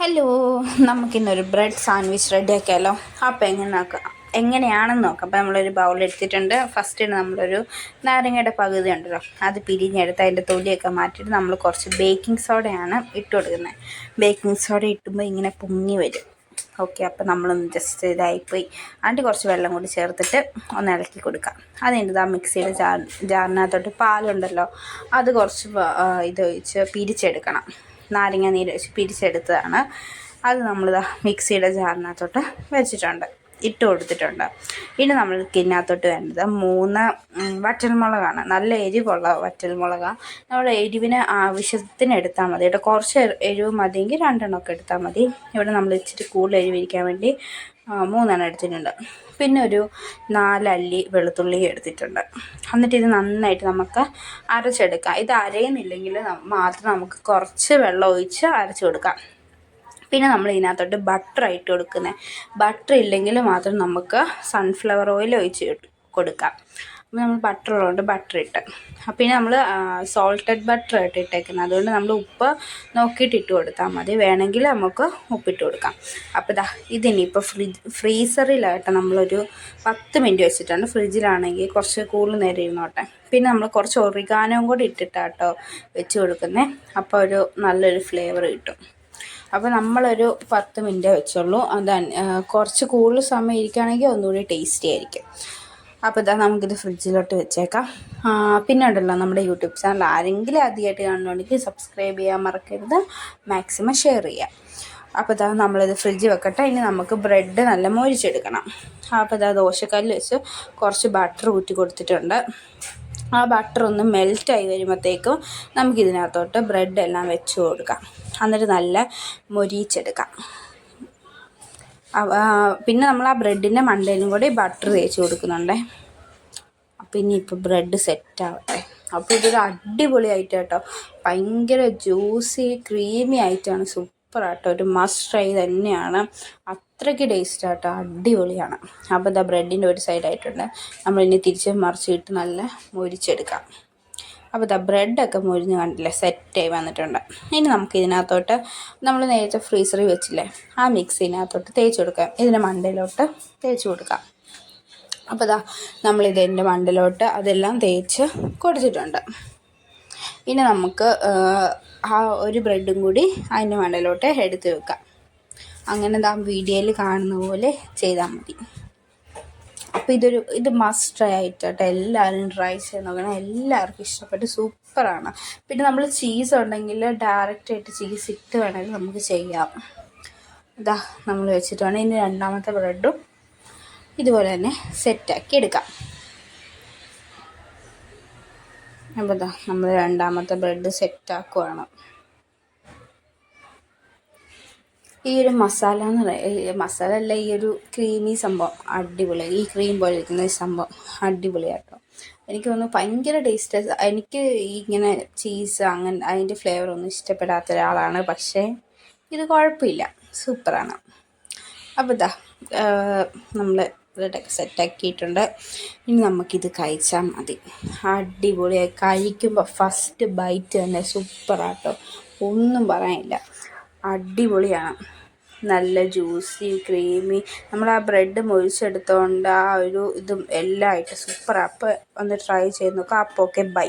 Hello നമുക്കിന്നൊരു bread sandwich ready ആക്കിയാലോ അപ്പോൾ എങ്ങനെ നോക്കാം? എങ്ങനെയാണെന്ന് നോക്കാം. അപ്പോൾ നമ്മളൊരു ബൗൾ എടുത്തിട്ടുണ്ട്. ഫസ്റ്റ് നമ്മളൊരു നാരങ്ങയുടെ പകുതി ഉണ്ടല്ലോ. അത് പിരിഞ്ഞെടുത്ത് അതിന്റെ തൊലിയൊക്കെ മാറ്റിയിട്ട് നമ്മൾ കുറച്ച് ബേക്കിംഗ് സോഡയാണ് ഇട്ട് കൊടുക്കുന്നത്. ബേക്കിംഗ് സോഡ ഇട്ടുമ്പോൾ ഇങ്ങനെ പൊങ്ങി വരും. ഓക്കെ അപ്പോൾ നമ്മളൊന്ന് ജസ്റ്റ് ഇതായിപ്പോയി. അതിന്റെ കുറച്ച് വെള്ളം കൂടി ചേർത്തിട്ട് ഒന്ന് ഇളക്കി കൊടുക്കാം. അത് കഴിഞ്ഞിട്ട് ആ മിക്സിയുടെ ജാർ ജാറിനകത്തോട്ട് പാലുണ്ടല്ലോ. അത് കുറച്ച് ഇത് ഒഴിച്ച് പിരിച്ചെടുക്കണം. നാരങ്ങ നീര് പിരിച്ചെടുത്തതാണ്. അത് നമ്മളിതാ മിക്സിയുടെ ജാറിനകത്തോട്ട് വെച്ചിട്ടുണ്ട്. ഇട്ട് കൊടുത്തിട്ടുണ്ട്. ഇനി നമ്മൾ ഇതിനകത്തോട്ട് വേണ്ടത് മൂന്ന് വറ്റൽമുളകാണ്. നല്ല എരിവുള്ള വറ്റൽമുളകാണ് നമ്മൾ എരിവിന് ആവശ്യത്തിന് എടുത്താൽ മതി. കേട്ടോ കുറച്ച് എരിവ് മതിയെങ്കിൽ രണ്ടെണ്ണമൊക്കെ എടുത്താൽ മതി. ഇവിടെ നമ്മൾ ഇച്ചിരി കൂടുതൽ എരിവിരിക്കാൻ വേണ്ടി മൂന്നെണ്ണം എടുത്തിട്ടുണ്ട്. പിന്നെ ഒരു നാലല്ലി വെളുത്തുള്ളി എടുത്തിട്ടുണ്ട്. എന്നിട്ട് ഇത് നന്നായിട്ട് നമുക്ക് അരച്ചെടുക്കാം. ഇത് അരയുന്നില്ലെങ്കിൽ മാത്രം നമുക്ക് കുറച്ച് വെള്ളം ഒഴിച്ച് അരച്ച് കൊടുക്കാം. പിന്നെ നമ്മൾ ഇതിനകത്തോട്ട് ബട്ടർ ഇട്ട് കൊടുക്കുന്നത് ബട്ടർ ഇല്ലെങ്കിൽ മാത്രം നമുക്ക് സൺഫ്ലവർ ഓയിൽ ഒഴിച്ച് കൊടുക്കാം. അപ്പോൾ നമ്മൾ ബട്ടർ ഉള്ളതുകൊണ്ട് ബട്ടർ ഇട്ട്. പിന്നെ നമ്മൾ സോൾട്ടഡ് ബട്ടർ ആയിട്ട് ഇട്ടേക്കുന്നത്. അതുകൊണ്ട് നമ്മൾ ഉപ്പ് നോക്കിയിട്ട് ഇട്ട് കൊടുത്താൽ മതി. വേണമെങ്കിൽ നമുക്ക് ഉപ്പിട്ട് കൊടുക്കാം. അപ്പോൾ ഇതാ ഇതിനിപ്പോൾ ഫ്രിഡ്ജ് ഫ്രീസറിലായിട്ട് നമ്മളൊരു പത്ത് മിനിറ്റ് വെച്ചിട്ടാണ് ഫ്രിഡ്ജിലാണെങ്കിൽ കുറച്ച് കൂടുതൽ നേരം ഇരുന്നോട്ടെ. പിന്നെ നമ്മൾ കുറച്ച് ഒറിഗാനവും കൂടി ഇട്ടിട്ടാട്ടോ വെച്ച് കൊടുക്കുന്നത് അപ്പോൾ ഒരു നല്ലൊരു ഫ്ലേവർ കിട്ടും. അപ്പോൾ നമ്മളൊരു പത്ത് മിനിറ്റ് വെച്ചുള്ളൂ അത് കുറച്ച് കൂടുതൽ സമയം ഇരിക്കുകയാണെങ്കിൽ ഒന്നുകൂടി ടേസ്റ്റി ആയിരിക്കും. അപ്പോൾ ഇതാ നമുക്കിത് ഫ്രിഡ്ജിലോട്ട് വെച്ചേക്കാം. പിന്നെ ഉണ്ടല്ലോ നമ്മുടെ യൂട്യൂബ് ചാനൽ. ആരെങ്കിലും ആദ്യമായിട്ട് കാണുന്നുണ്ടെങ്കിൽ സബ്സ്ക്രൈബ് ചെയ്യാൻ മറക്കരുത്. മാക്സിമം ഷെയർ ചെയ്യാം. അപ്പോൾ ഇതാ നമ്മളിത് ഫ്രിഡ്ജ് വെക്കട്ടെ. ഇനി നമുക്ക് ബ്രെഡ് നല്ല മൊരിച്ചെടുക്കണം. അപ്പോൾ ഇതാ ദോശക്കല്ല് വെച്ച് കുറച്ച് ബട്ടർ ഊറ്റി കൊടുത്തിട്ടുണ്ട്. ആ ബട്ടർ ഒന്ന് മെൽറ്റായി വരുമ്പോഴത്തേക്കും നമുക്കിതിനകത്തോട്ട് ബ്രെഡ് എല്ലാം വെച്ച് കൊടുക്കാം. എന്നിട്ട് നല്ല മൊരിയിച്ചെടുക്കാം. പിന്നെ നമ്മൾ ആ ബ്രെഡിന്റെ മണ്ടയിലും കൂടി ബട്ടർ തേച്ച് കൊടുക്കുന്നുണ്ടേ. അപ്പം ഇനി ഇപ്പോൾ ബ്രെഡ് സെറ്റ് ആവട്ടെ. അപ്പോൾ ഇതൊരു അടിപൊളിയായിട്ട് കേട്ടോ ഭയങ്കര ജ്യൂസി ക്രീമി ആയിട്ടാണ്. സൂപ്പർ ആട്ടോ. ഒരു മസ്റ്റ് ട്രൈ തന്നെയാണ്. അത്രയ്ക്ക് ടേസ്റ്റ് ആട്ടോ. അടിപൊളിയാണ്. അപ്പോൾ ഇതാ ബ്രെഡിന്റെ ഒരു സൈഡായിട്ടുണ്ട് നമ്മളിനി തിരിച്ച് മറിച്ചിട്ട് നല്ല മൊരിച്ചെടുക്കാം. അപ്പോൾ ഇതാ ബ്രെഡൊക്കെ മുരിഞ്ഞ് കണ്ടില്ലേ? സെറ്റായി വന്നിട്ടുണ്ട്. ഇനി നമുക്ക് ഇതിനകത്തോട്ട് നമ്മൾ നേരത്തെ ഫ്രീസറിൽ വെച്ചില്ലേ? ആ മിക്സ് ഇതിനകത്തോട്ട് തേച്ച് കൊടുക്കാം. ഇതിന്റെ മണ്ടയിലോട്ട് തേച്ച് കൊടുക്കാം. അപ്പോൾ ഇതാ നമ്മളിതിന്റെ മണ്ടയിലോട്ട് അതെല്ലാം തേച്ച് കൊടുത്തിട്ടുണ്ട്. ഇനി നമുക്ക് ആ ഒരു ബ്രെഡും കൂടി അതിന്റെ മണ്ടയിലോട്ട് എടുത്ത് വെക്കാം. അങ്ങനെ ഇതാ വീഡിയോയിൽ കാണുന്ന പോലെ ചെയ്താൽ മതി. അപ്പോൾ ഇതൊരു ഇത് മസ്റ്റ് ട്രൈ ആയിട്ടോ എല്ലാവരും ട്രൈ ചെയ്ത് നോക്കണം. എല്ലാവർക്കും ഇഷ്ടപ്പെട്ട് സൂപ്പറാണ്. പിന്നെ നമ്മൾ ചീസ് ഉണ്ടെങ്കിൽ ഡയറക്റ്റ് ആയിട്ട് ചീസ് ഇട്ട് വേണമെങ്കിൽ നമുക്ക് ചെയ്യാം. ഇതാ നമ്മൾ വെച്ചിട്ട് വേണം. ഇനി രണ്ടാമത്തെ ബ്രെഡും ഇതുപോലെ തന്നെ സെറ്റാക്കി എടുക്കാം. അപ്പോൾ നമ്മൾ രണ്ടാമത്തെ ബ്രെഡ് സെറ്റാക്കുവാണ് ഈ ഒരു മസാല എന്ന് പറയുക മസാല അല്ല ഈ ഒരു ക്രീമി സംഭവം അടിപൊളി. ഈ ക്രീം പോലെ ഇരിക്കുന്ന സംഭവം അടിപൊളിയാട്ടോ എനിക്ക് തോന്നുന്നു ഭയങ്കര ടേസ്റ്റ് എനിക്ക് ഇങ്ങനെ ചീസ് അങ്ങനെ അതിന്റെ ഫ്ലേവർ ഒന്നും ഇഷ്ടപ്പെടാത്ത ഒരാളാണ്. പക്ഷേ ഇത് കുഴപ്പമില്ല. സൂപ്പറാണ് അപ്പോൾ ഇതാ നമ്മൾ ഇതൊക്കെ സെറ്റാക്കിയിട്ടുണ്ട് ഇനി നമുക്കിത് കഴിച്ചാൽ മതി. അടിപൊളിയായി. കഴിക്കുമ്പോൾ ഫസ്റ്റ് ബൈറ്റ് തന്നെ സൂപ്പറാട്ടോ ഒന്നും പറയാനില്ല. അടിപൊളിയാണ്. നല്ല ജ്യൂസി ക്രീമി. നമ്മൾ ആ ബ്രെഡ് മുഴിച്ചെടുത്തോണ്ട് ആ ഒരു ഇതും എല്ലാം ആയിട്ട് സൂപ്പറാണ് അപ്പോൾ ഒന്ന് ട്രൈ ചെയ്ത് നോക്കാം. അപ്പോൾ ഓക്കെ ബൈ.